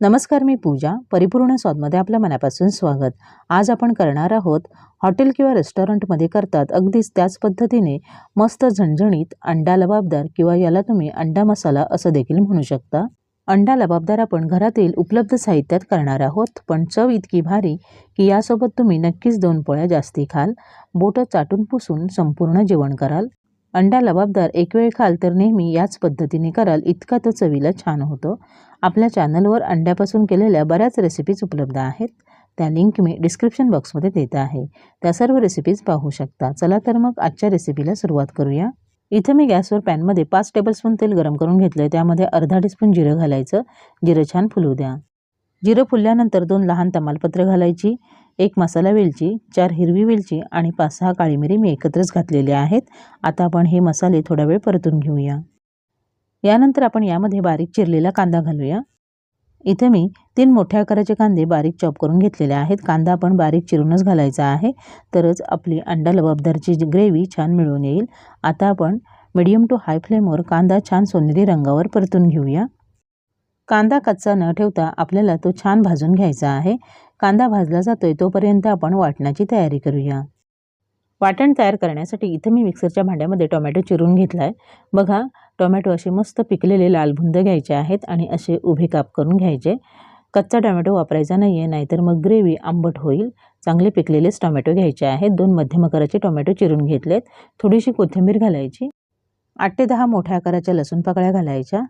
नमस्कार मी पूजा परिपूर्ण स्वादमध्ये आपल्या मनापासून स्वागत. आज आपण करणार आहोत हॉटेल किंवा रेस्टॉरंटमध्ये करतात अगदीच त्याच पद्धतीने मस्त झणझणीत अंडा लबाबदार किंवा याला तुम्ही अंडा मसाला असं देखील म्हणू शकता. अंडा लबाबदार आपण घरातील उपलब्ध साहित्यात करणार आहोत पण चव इतकी भारी की यासोबत तुम्ही नक्कीच दोन पोळ्या जास्ती खाल बोटं चाटून पुसून संपूर्ण जेवण कराल. अंडा लबाबदार एक वेळ खाल तर नेहमी याच पद्धतीने कराल इतका तो चवीला छान होतो. आपल्या चॅनलवर अंड्यापासून केलेल्या बऱ्याच रेसिपीज उपलब्ध आहेत. त्या लिंक मी डिस्क्रिप्शन बॉक्समध्ये देत आहे. त्या सर्व रेसिपीज पाहू शकता. चला तर मग आजच्या रेसिपीला सुरुवात करूया. इथं मी गॅसवर पॅनमध्ये पाच टेबलस्पून तेल गरम करून घेतलं आहे त्यामध्ये अर्धा टीस्पून जिरं घालायचं. जिरं छान फुलू द्या. जिरं फुलल्यानंतर दोन लहान तमालपत्र घालायची. एक मसाला वेलची चार हिरवी वेलची आणि पाच सहा काळी मिरी मी एकत्रच घातलेले आहेत. आता आपण हे मसाले थोडा वेळ परतून घेऊया. यानंतर आपण यामध्ये बारीक चिरलेला कांदा घालूया. इथे मी तीन मोठ्या आकाराचे कांदे बारीक चॉप करून घेतलेले आहेत. कांदा आपण बारीक चिरूनच घालायचा आहे. तरच आपली अंडा लबाबदारची ग्रेव्ही छान मिळून येईल. आता आपण मिडियम टू हाय फ्लेमवर कांदा छान सोनेरी रंगावर परतून घेऊया. कांदा कच्चा न ठेवता आपल्याला तो छान भाजून घ्यायचा आहे. कांदा भाजला जातोय तोपर्यंत आपण वाटणाची तयारी करूया. वाटण तयार करण्यासाठी इथं मी मिक्सरच्या भांड्यामध्ये टोमॅटो चिरून घेतला आहे बघा टोमॅटो असे मस्त पिकलेले लालभुंद घ्यायचे आहेत आणि असे उभे काप करून घ्यायचे. कच्चा टोमॅटो वापरायचा नाही आहे नाहीतर मग ग्रेव्ही आंबट होईल. चांगले पिकलेलेच टोमॅटो घ्यायचे आहेत. दोन मध्यम आकाराचे टोमॅटो चिरून घेतलेत. थोडीशी कोथिंबीर घालायची. आठ ते दहा मोठ्या आकाराच्या लसूण पाकळ्या घालायच्या.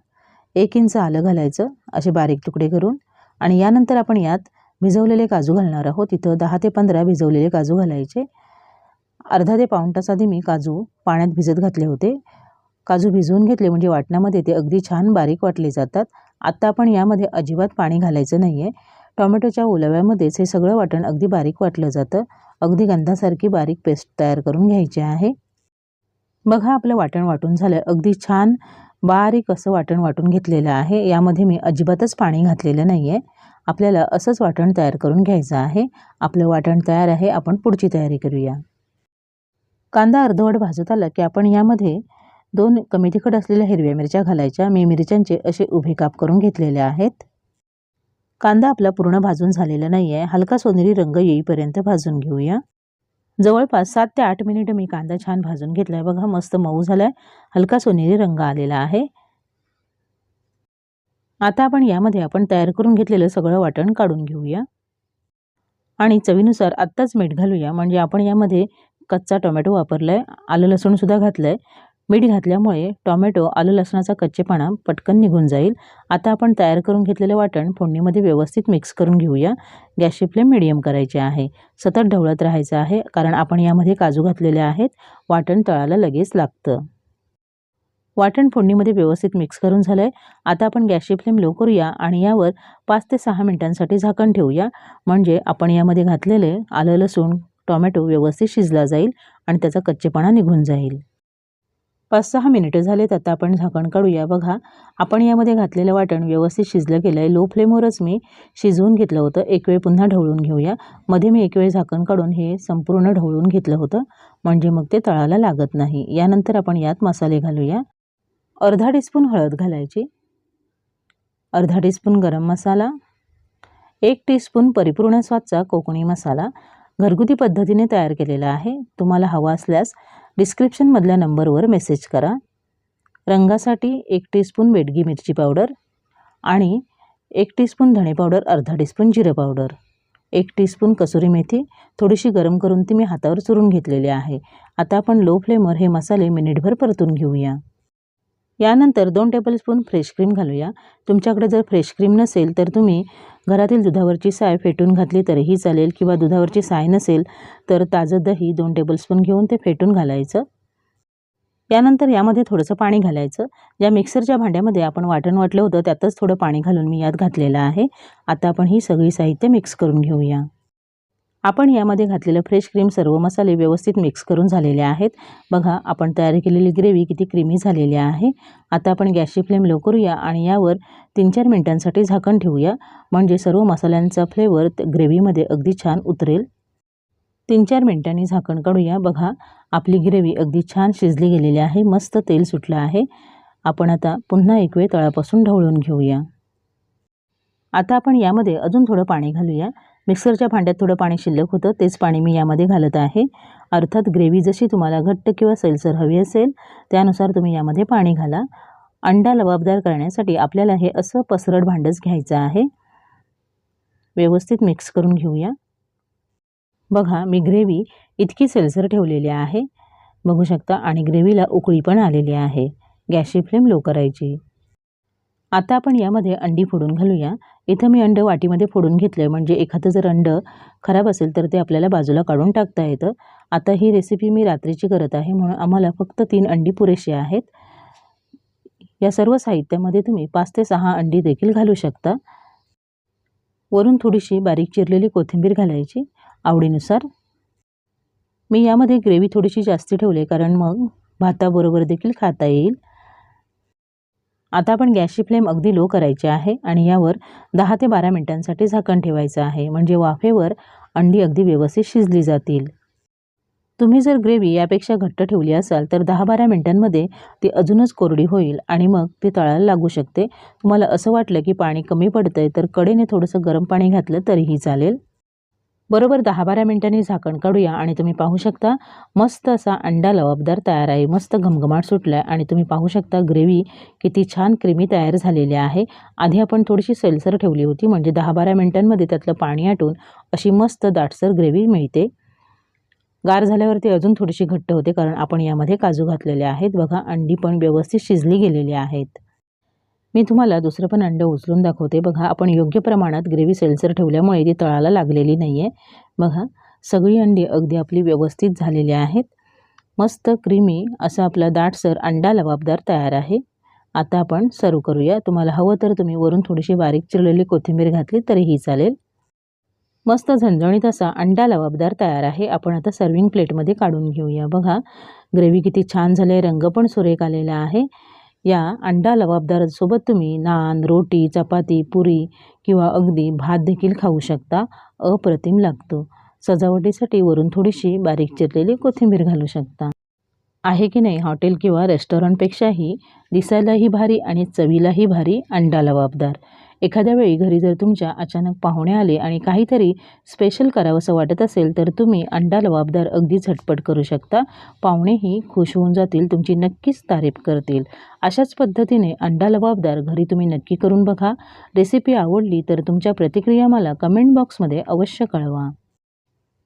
एक इंच आलं घालायचं असे बारीक तुकडे करून आणि यानंतर आपण यात भिजवलेले काजू घालणार आहोत. इथं दहा ते पंधरा भिजवलेले काजू घालायचे. अर्धा ते पाऊण तास आधी मी काजू पाण्यात भिजत घातले होते. काजू भिजवून घेतले म्हणजे वाटण्यामध्ये ते अगदी छान बारीक वाटले जातात. आत्ता आपण यामध्ये अजिबात पाणी घालायचं नाही आहे टोमॅटोच्या ओलाव्यामध्येच हे सगळं वाटण अगदी बारीक वाटलं जातं. अगदी गंधासारखी बारीक पेस्ट तयार करून घ्यायची आहे. बघा आपलं वाटण वाटून झालं. अगदी छान बारीक असं वाटण वाटून घेतलेलं आहे. यामध्ये मी अजिबातच पाणी घातलेलं नाही आहे आपल्याला असंच वाटण तयार करून घ्यायचं आहे. आपलं वाटण तयार आहे. आपण पुढची तयारी करूया. कांदा अर्धवट भाजत आला की आपण यामध्ये दोन कमी तिखट असलेल्या हिरव्या मिरच्या घालायच्या. मी मिरच्यांचे असे उभे काप करून घेतलेले आहेत. कांदा आपला पूर्ण भाजून झालेला नाही आहे हलका सोनेरी रंग येईपर्यंत भाजून घेऊया. जवळपास सात ते आठ मिनिटं मी कांदा छान भाजून घेतला आहे बघा मस्त मऊ झाला आहे हलका सोनेरी रंग आलेला आहे. आता आपण यामध्ये आपण तयार करून घेतलेलं सगळं वाटण काढून घेऊया. आणि चवीनुसार आत्ताच मीठ घालूया. म्हणजे आपण यामध्ये कच्चा टोमॅटो वापरला आहे आलं लसूणसुद्धा घातलं आहे मीठ घातल्यामुळे टोमॅटो आलं लसणाचा कच्चेपणा पटकन निघून जाईल. आता आपण तयार करून घेतलेलं वाटण फोडणीमध्ये व्यवस्थित मिक्स करून घेऊया. गॅसची फ्लेम मिडियम करायची आहे. सतत ढवळत राहायचं आहे कारण आपण यामध्ये काजू घातलेले आहेत. वाटण तळाला लगेच लागतं. वाटण फोडणीमध्ये व्यवस्थित मिक्स करून झालं आहे आता आपण गॅसची फ्लेम लो करूया आणि यावर पाच ते सहा मिनटांसाठी झाकण ठेवूया. म्हणजे आपण यामध्ये घातलेले आलं लसूण टोमॅटो व्यवस्थित शिजला जाईल आणि त्याचा कच्चेपणा निघून जाईल. पाच सहा मिनिटं झालेत आता आपण झाकण काढूया. बघा आपण यामध्ये घातलेलं वाटण व्यवस्थित शिजलं गेलं आहे लो फ्लेमवरच मी शिजवून घेतलं होतं. एक वेळ पुन्हा ढवळून घेऊया. मध्ये मी एक वेळ झाकण काढून हे संपूर्ण ढवळून घेतलं होतं. म्हणजे मग ते तळाला लागत नाही. यानंतर आपण यात मसाले घालूया. अर्धा टीस्पून हळद घालायची. अर्धा टीस्पून गरम मसाला. एक टीस्पून परिपूर्ण स्वादचा कोकणी मसाला. घरगुती पद्धतीने तयार केलेला आहे. तुम्हाला हवा असल्यास डिस्क्रिप्शनमधल्या नंबरवर मेसेज करा. रंगासाठी एक टीस्पून बेडगी मिरची पावडर आणि एक टीस्पून धणे पावडर अर्धा टीस्पून जिरं पावडर एक टीस्पून कसुरी मेथी. थोडीशी गरम करून ती मी हातावर चुरून घेतलेली आहे. आता आपण लो फ्लेमवर हे मसाले मिनिटभर परतून घेऊया. यानंतर दोन टेबलस्पून फ्रेश क्रीम घालूया. तुमच्याकडे जर फ्रेश क्रीम नसेल तर तुम्ही घरातील दुधावरची साय फेटून घातली तरीही चालेल किंवा दुधावरची साय नसेल तर ताजं दही दोन टेबलस्पून घेऊन ते फेटून घालायचं. यानंतर यामध्ये थोडंसं पाणी घालायचं. ज्या मिक्सरच्या भांड्यामध्ये आपण वाटण वाटलं होतं त्यातच थोडं पाणी घालून मी यात घातलेलं आहे. आता आपण ही सगळी साहित्य मिक्स करून घेऊया. आपण यामध्ये घातलेलं फ्रेश क्रीम सर्व मसाले व्यवस्थित मिक्स करून झालेले आहेत. बघा आपण तयार केलेली ग्रेव्ही किती क्रीमी झालेली आहे. आता आपण गॅसची फ्लेम लो करूया आणि यावर तीन चार मिनटांसाठी झाकण ठेवूया. म्हणजे सर्व मसाल्यांचा फ्लेवर ग्रेव्हीमध्ये अगदी छान उतरेल. तीन चार मिनटांनी झाकण काढूया. बघा आपली ग्रेव्ही अगदी छान शिजली गेलेली आहे. मस्त तेल सुटलं आहे. आपण आता पुन्हा एक वेळ तळापासून ढवळून घेऊया. आता आपण यामध्ये अजून थोडं पाणी घालूया. मिक्सरच्या भांड्यात थोडं पाणी शिल्लक होतं तेच पाणी मी यामध्ये घालत आहे. अर्थात ग्रेव्ही जशी तुम्हाला घट्ट किंवा सैलसर हवी असेल त्यानुसार तुम्ही यामध्ये पाणी घाला. अंडा लबाबदार करण्यासाठी आपल्याला हे असं पसरड भांडंच घ्यायचं आहे. व्यवस्थित मिक्स करून घेऊया. बघा मी ग्रेव्ही इतकी सैलसर ठेवलेली आहे. बघू शकता आणि ग्रेव्हीला उकळी पण आलेली आहे. गॅसची फ्लेम लो करायची. आता आपण यामध्ये अंडी फोडून घालूया. इथं मी अंड वाटीमध्ये फोडून घेतलं आहे म्हणजे एखादं जर अंड खराब असेल तर ते आपल्याला बाजूला काढून टाकता येतं. आता ही रेसिपी मी रात्रीची करत आहे. म्हणून आम्हाला फक्त तीन अंडी पुरेशी आहेत. या सर्व साहित्यामध्ये तुम्ही पाच ते सहा अंडी देखील घालू शकता. वरून थोडीशी बारीक चिरलेली कोथिंबीर घालायची आवडीनुसार. मी यामध्ये ग्रेव्ही थोडीशी जास्ती ठेवली कारण मग भाताबरोबर देखील खाता येईल. आता आपण गॅसची फ्लेम अगदी लो करायची आहे आणि यावर दहा ते बारा मिनटांसाठी झाकण ठेवायचं आहे. म्हणजे वाफेवर अंडी अगदी व्यवस्थित शिजली जातील. तुम्ही जर ग्रेव्ही यापेक्षा घट्ट ठेवली असाल तर दहा बारा मिनटांमध्ये ती अजूनच कोरडी होईल आणि मग ती तळायला लागू शकते. तुम्हाला असं वाटलं की पाणी कमी पडतं आहे तर कडेने थोडंसं गरम पाणी घातलं तरीही चालेल. बरोबर दहा बारा मिनटांनी झाकण काढूया आणि तुम्ही पाहू शकता मस्त असा अंडा लवाबदार तयार आहे मस्त घमघमाट सुटला आहे आणि तुम्ही पाहू शकता ग्रेव्ही किती छान क्रीमी तयार झालेली आहे. आधी आपण थोडीशी सैलसर ठेवली होती म्हणजे दहा बारा मिनटांमध्ये त्यातलं पाणी आटून अशी मस्त दाटसर ग्रेव्ही मिळते. गार झाल्यावरती अजून थोडीशी घट्ट होते कारण आपण यामध्ये काजू घातलेले आहेत. बघा अंडी पण व्यवस्थित शिजली गेलेली आहेत. मी तुम्हाला दुसरं पण अंडं उचलून दाखवते. बघा आपण योग्य प्रमाणात ग्रेव्ही सेल्सर ठेवल्यामुळे ती तळाला लागलेली नाही आहे बघा सगळी अंडी अगदी आपली व्यवस्थित झालेली आहेत. मस्त क्रीमी असा आपला दाटसर अंडा लबाबदार तयार आहे. आता आपण सर्व करूया. तुम्हाला हवं तर तुम्ही वरून थोडीशी बारीक चिरलेली कोथिंबीर घातली तरीही चालेल. मस्त झणझणीत असा अंडा लबाबदार तयार आहे. आपण आता सर्विंग प्लेटमध्ये काढून घेऊया. बघा ग्रेव्ही किती छान झाले रंग पण सुरेख आलेला आहे. या अंडा लबाबदारासोबत तुम्ही नान रोटी चपाती पुरी किंवा अगदी भात देखील खाऊ शकता अप्रतिम लागतो. सजावटीसाठी वरून थोडीशी बारीक चिरलेली कोथिंबीर घालू शकता. आहे की नाही हॉटेल किंवा रेस्टॉरंटपेक्षाही दिसायलाही भारी आणि चवीलाही भारी अंडा लबाबदार. एखाद्या वेळी घरी जर तुमच्या अचानक पाहुणे आले आणि काहीतरी स्पेशल करावंसं वाटत असेल तर तुम्ही अंडा लबाबदार अगदी झटपट करू शकता. पाहुणेही खुश होऊन जातील तुमची नक्कीच तारीफ करतील. अशाच पद्धतीने अंडा लबाबदार घरी तुम्ही नक्की करून बघा. रेसिपी आवडली तर तुमच्या प्रतिक्रिया मला कमेंट बॉक्समध्ये अवश्य कळवा.